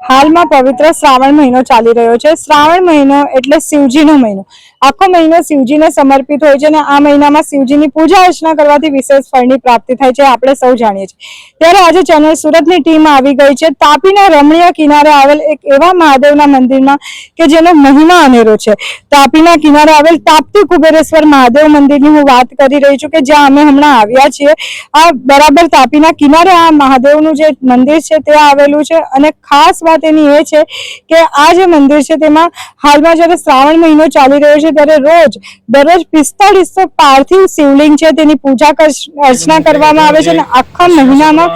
હાલમાં પવિત્ર શ્રાવણ મહિનો ચાલી રહ્યો છે. શ્રાવણ મહિનો એટલે શિવજીનો મહિનો. આખો મહિનો શિવજીને સમર્પિત હોય છે અને આ મહિનામાં શિવજીની પૂજા અર્ચના કરવાથી વિશેષ ફળની પ્રાપ્તિ થાય છે, આપણે સૌ જાણીએ છીએ. ત્યારે આજે ચેનલ સુરતની ટીમ આવી ગઈ છે. તાપીના રમણીય કિનારે આવેલ એક એવા મહાદેવના મંદિરમાં કે જેનો મહિમા અનેરો છે. તાપીના કિનારે આવેલ તાપતી કુબેરેશ્વર મહાદેવ મંદિરની હું વાત કરી રહી છું કે જ્યાં અમે હમણાં આવ્યા છીએ. આ બરાબર તાપીના કિનારે આ મહાદેવનું જે મંદિર છે તે આવેલું છે અને ખાસ વાત એની એ છે કે આ જે મંદિર છે તેમાં હાલમાં જ્યારે શ્રાવણ મહિનો ચાલી રહ્યો છે ત્યારે રોજ દરરોજ પિસ્તાળીસો પાર્થિવ શિવલિંગ છે. તેની પૂજા અર્ચના કરવામાં આવે છે અને આખા મહિનામાં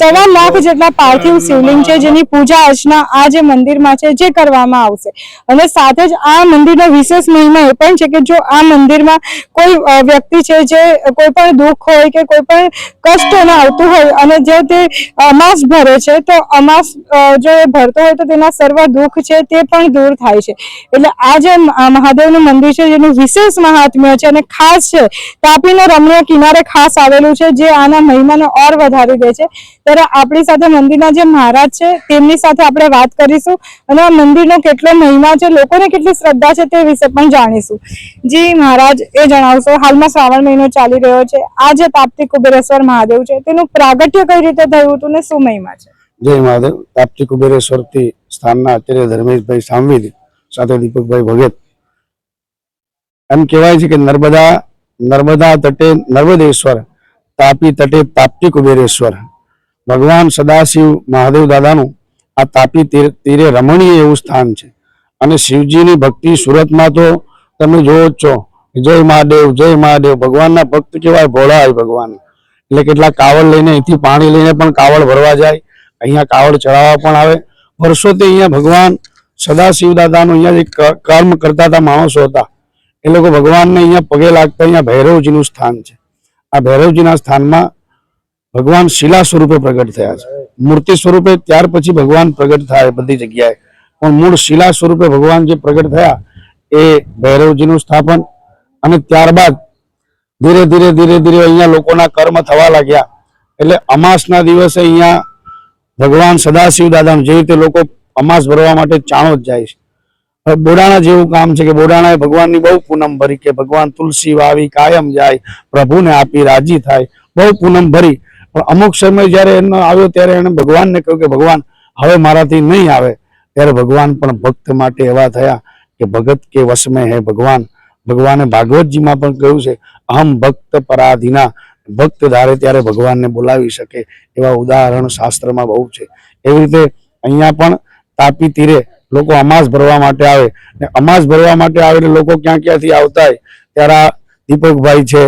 સવા લાખ જેટલા પાર્થિવ શિવલિંગ છે જેની પૂજા અર્ચના આ જે મંદિરમાં છે જે કરવામાં આવશે. અને સાથે જ આ મંદિરનો વિશેષ મહિમા એ પણ છે કે જો આ મંદિરમાં કોઈ વ્યક્તિ છે જે કોઈ પણ દુઃખ હોય કે કોઈ પણ કષ્ટ એને આવતું હોય અને જે તે અમાસ ભરે છે તો અમાસ જો એ ભરતો હોય તો તેના સર્વ દુઃખ છે તે પણ દૂર થાય છે. એટલે આ જે મહાદેવનું મંદિર છે, જેનું વિશેષ મહાત્મ્ય છે અને ખાસ છે, તાપીનો રમણીય કિનારે ખાસ આવેલું છે, જે આના મહિમાને ઓર વધારી દે છે. ત્યારે આપણી સાથે મંદિરના જે મહારાજ છે, તેમની સાથે આપણે વાત કરીશું અને આ મંદિરનો કેટલો મહિમા છે, લોકોને કેટલી શ્રદ્ધા છે તે વિશે પણ જાણીશું. જી મહારાજ, એ જણાવશો, હાલમાં શ્રાવણ મહિનો ચાલી રહ્યો છે. આ જે તાપ્તી કુબેરેશ્વર મહાદેવ છે, તેનું પ્રાગટ્ય કઈ રીતે થયું હતું ને શું મહિમા છે? જય મહાદેવ. તાપ્તી કુબેરેશ્વરથી સ્થાનના આચાર્ય ધર્મેશભાઈ સામવેદી સાથે દીપકભાઈ ભગત એમ કહેવાય છે કે નર્મદા નર્મદા તટે નર્મદેશ્વર, તાપી તટે તાપ્તી કુબેરેશ્વર. ભગવાન સદાશિવ મહાદેવ દાદાનું આ તાપી તીર- રમણીય એવું સ્થાન છે. અને શિવજીની ભક્તિ સુરતમાં તો તમે જોવો જ છો. જય મહાદેવ જય મહાદેવ. ભગવાનના ભક્ત કહેવાય ભોળા હોય ભગવાન. એટલે કેટલા કાવડ લઈને અહીંથી પાણી લઈને પણ કાવડ ભરવા જાય. અહીંયા કાવડ ચડાવવા પણ આવે. વર્ષોથી અહીંયા ભગવાન સદાશિવ દાદાનું અહીંયા જે કર્મ કરતા હતા માણસો હતા. એ લોકો ભગવાનને અહીંયા પગે લાગતા અહીંયા ભૈરવજીનું સ્થાન છે. આ ભૈરવજીના સ્થાનમાં ભગવાન શિલા સ્વરૂપે પ્રગટ થયા છે. મૂર્તિ સ્વરૂપે ત્યાર પછી ભગવાન પ્રગટ થાય બધી જગ્યાએ. પણ મૂળ શિલા સ્વરૂપે ભગવાન જે પ્રગટ થયા એ ભૈરવજીનું સ્થાપન અને ત્યારબાદ ધીરે ધીરે ધીરે ધીરે અહીંયા લોકોના કર્મ થવા લાગ્યા. એટલે અમાસના દિવસે અહીંયા ભગવાન સદાશિવ દાદાનું જે રીતે લોકો અમાસ ભરવા માટે ચાણો જ જાય છે. બોડાણા જેવું કામ છે કે બોડાણા એ ભગવાનની બહુ પૂનમ ભરી કે ભગવાન તુલસી વાવી, કાયમ જાય, પ્રભુને આપી રાજી થાય, બહુ પૂનમ ભરી. પણ અમુક સમય જ્યારે એનો આવ્યો ત્યારે એને ભગવાનને કહ્યું કે ભગવાન, હવે મારાથી નહીં આવે. ત્યારે ભગવાન પણ ભક્ત માટે એવા થયા કે ભગત કે વસમે હે ભગવાન. ભગવાને ભાગવતજીમાં પણ કહ્યું છે, અહમ ભક્ત પરાધીના. ભક્ત ધારે ત્યારે ભગવાનને બોલાવી શકે. એવા ઉદાહરણ શાસ્ત્રમાં બહુ છે. એવી રીતે અહીંયા પણ તાપી તીરે લોકો અમાસ ભરવા માટે આવે ને અમાસ ભરવા માટે આવે એટલે લોકો ક્યાં ક્યાંથી આવતા હોય ત્યારે આ દીપકભાઈ છે,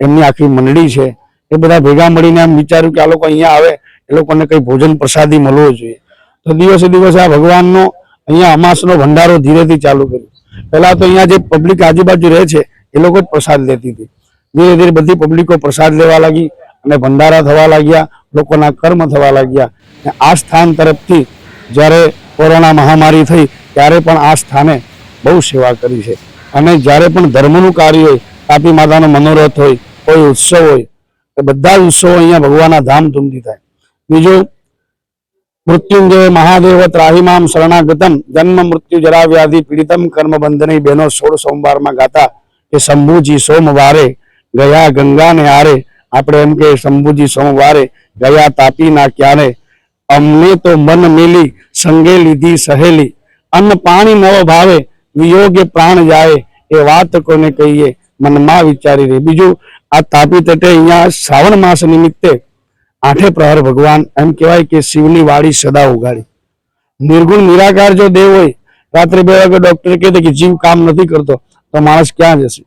એમની આખી મંડળી છે, એ બધા ભેગા મળીને એમ વિચાર્યું કે આ લોકો અહીંયા આવે, એ લોકોને કંઈ ભોજન પ્રસાદી મળવો જોઈએ. તો દિવસે દિવસે આ ભગવાનનો અહીંયા અમાસનો ભંડારો ધીરેથી ચાલુ કર્યો. પહેલાં તો અહીંયા જે પબ્લિક આજુબાજુ રહે છે, એ લોકો જ પ્રસાદ લેતી હતી. ધીરે ધીરે બધી પબ્લિકો પ્રસાદ લેવા લાગી અને ભંડારા થવા લાગ્યા, લોકોના કર્મ થવા લાગ્યા. આ સ્થાન તરફથી જ્યારે કોરોના મહામારી થઈ, ત્યારે પણ આ સ્થાને બહુ સેવા કરી છે. અને જ્યારે પણ ધર્મનું કાર્ય હોય, તાપી માતાનો મનોરથ હોય, કોઈ ઉત્સવ હોય, એ બધા જ ઉત્સવો અહીંયા ભગવાનના ધામધૂમથી થાય. બીજું, મૃત્યુંજય મહાદેવ ત્રાહિમામ શરણાગતમ, જન્મ મૃત્યુ જરા વ્યાધિ પીડિતમ કર્મ બંધની બહેનો સોળ સોમવારમાં ગાતા કે શંભુજી સોમવારે ગયા ગંગાને આરે. આપણે એમ કે શંભુજી સોમવારે ગયા તાપી ના ક્યારે? અમને તો મન મેલી, સંગે લીધી, સહેલી. અન્ન પાણી નવ ભાવે વિયોગે પ્રાણ જાય એ વાત કોને કહીએ? મનમાં વિચારી રહી. બીજું, આ તાપી તટે અહીંયા શ્રાવણ માસ નિમિત્તે આઠે પ્રહર ભગવાન એમ કહેવાય કે શિવની વાડી સદા ઉગાડી. નિર્ગુણ નિરાકાર જો દેવ હોય, રાત્રે બે વાગે ડોક્ટર કહે કે જીવ કામ નથી કરતો, તો માણસ ક્યાં જશે?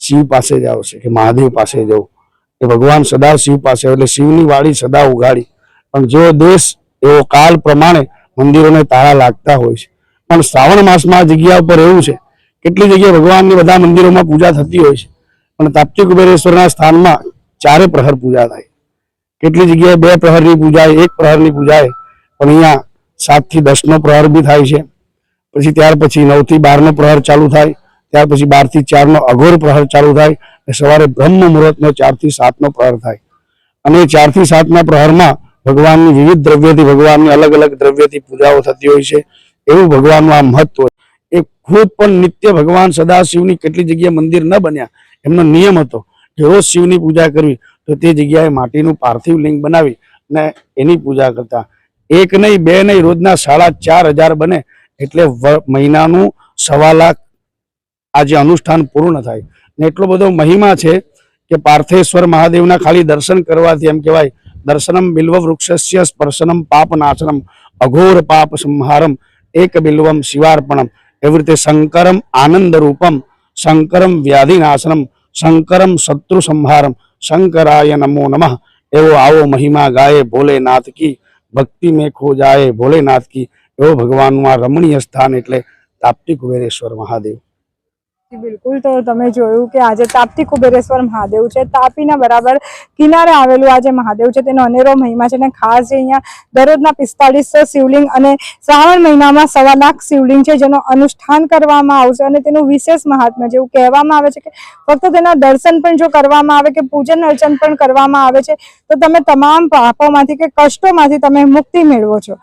શિવ પાસે જ આવશે કે મહાદેવ પાસે જવું. કે ભગવાન સદા શિવ પાસે એટલે શિવની વાડી સદા ઉગાડી. પણ જો દેશ એવો કાળ પ્રમાણે મંદિરોને તાળા લાગતા હોય છે. પણ શ્રાવણ માસમાં જગ્યા ઉપર એવું છે, કેટલી જગ્યાએ ભગવાનની બધા મંદિરોમાં પૂજા થતી હોય છે. પણ તાપ્તી કુબેરેશ્વરના સ્થાનમાં ચારે પ્રહર પૂજા થાય. કેટલી જગ્યાએ બે પ્રહરની પૂજા એક પ્રહરની પૂજાય પણ અહીંયા સાતથી દસ નો પ્રહર બી થાય છે. પછી ત્યાર પછી નવથી બાર નો પ્રહર ચાલુ થાય, ત્યાર પછી બારથી ચાર નો અઘોર પ્રહર ચાલુ થાય સવારે બ્રહ્મ મુહૂર્ત નો ચારથી સાત નો પ્રહર થાય. અને ચારથી સાત ના પ્રહરમાં ભગવાનની વિવિધ દ્રવ્યથી, ભગવાનની અલગ અલગ દ્રવ્યથી પૂજાઓ થતી હોય છે. એવું ભગવાનનું આ મહત્વ એ ખુદ પણ નિત્ય ભગવાન સદાશિવની કેટલી જગ્યાએ મંદિર ન બન્યા, એમનો નિયમ હતો કે રોજ શિવની પૂજા કરવી, તો તે જગ્યાએ માટીનું પાર્થિવ લિંગ બનાવી અને એની પૂજા કરતા. એક નહીં, બે નહીં, રોજના સાડા ચાર હજાર બને એટલે મહિનાનું સવા લાખ આજે અનુષ્ઠાન પૂર્ણ થાય. ને એટલો બધો મહિમા છે કે પાર્થેશ્વર મહાદેવના ખાલી દર્શન કરવાથી એમ કહેવાય દર્શનમ બિલ્વ વૃક્ષસ્ય સ્પર્શનમ પાપ નાશનમ અઘોર પાપ સંહારમ એક બિલ્વમ શિવાર્પણમ એવી રીતે શંકરમ આનંદ રૂપમ શંકરમ વ્યાધિનાશનમ શંકરમ શત્રુ સંહારમ શંકરાય નમો નમઃ એવો આવો મહિમા ગાય ભોલેનાથ કી ભક્તિ મેં ખો જાય ભોલેનાથ કી એવો ભગવાનનું આ રમણીય સ્થાન એટલે તાપ્તી કુબેરેશ્વર મહાદેવ બિલકુલ. તો તમે જોયું કે આજે તાપ્તી કુબેરેશ્વર મહાદેવ છે. તાપીના બરાબર કિનારે આવેલું આ જે મહાદેવ છે, તેનો અનેરો મહિમા છે. અને ખાસ અહીંયા દરરોજના પિસ્તાળીસો શિવલિંગ અને શ્રાવણ મહિનામાં સવા લાખ શિવલિંગ છે, જેનું અનુષ્ઠાન કરવામાં આવશે. અને તેનું વિશેષ મહાત્મ્ય જેવું કહેવામાં આવે છે કે ફક્ત તેના દર્શન પણ જો કરવામાં આવે કે પૂજન અર્ચન પણ કરવામાં આવે છે, તો તમે તમામ પાપોમાંથી કે કષ્ટોમાંથી તમે મુક્તિ મેળવો છો.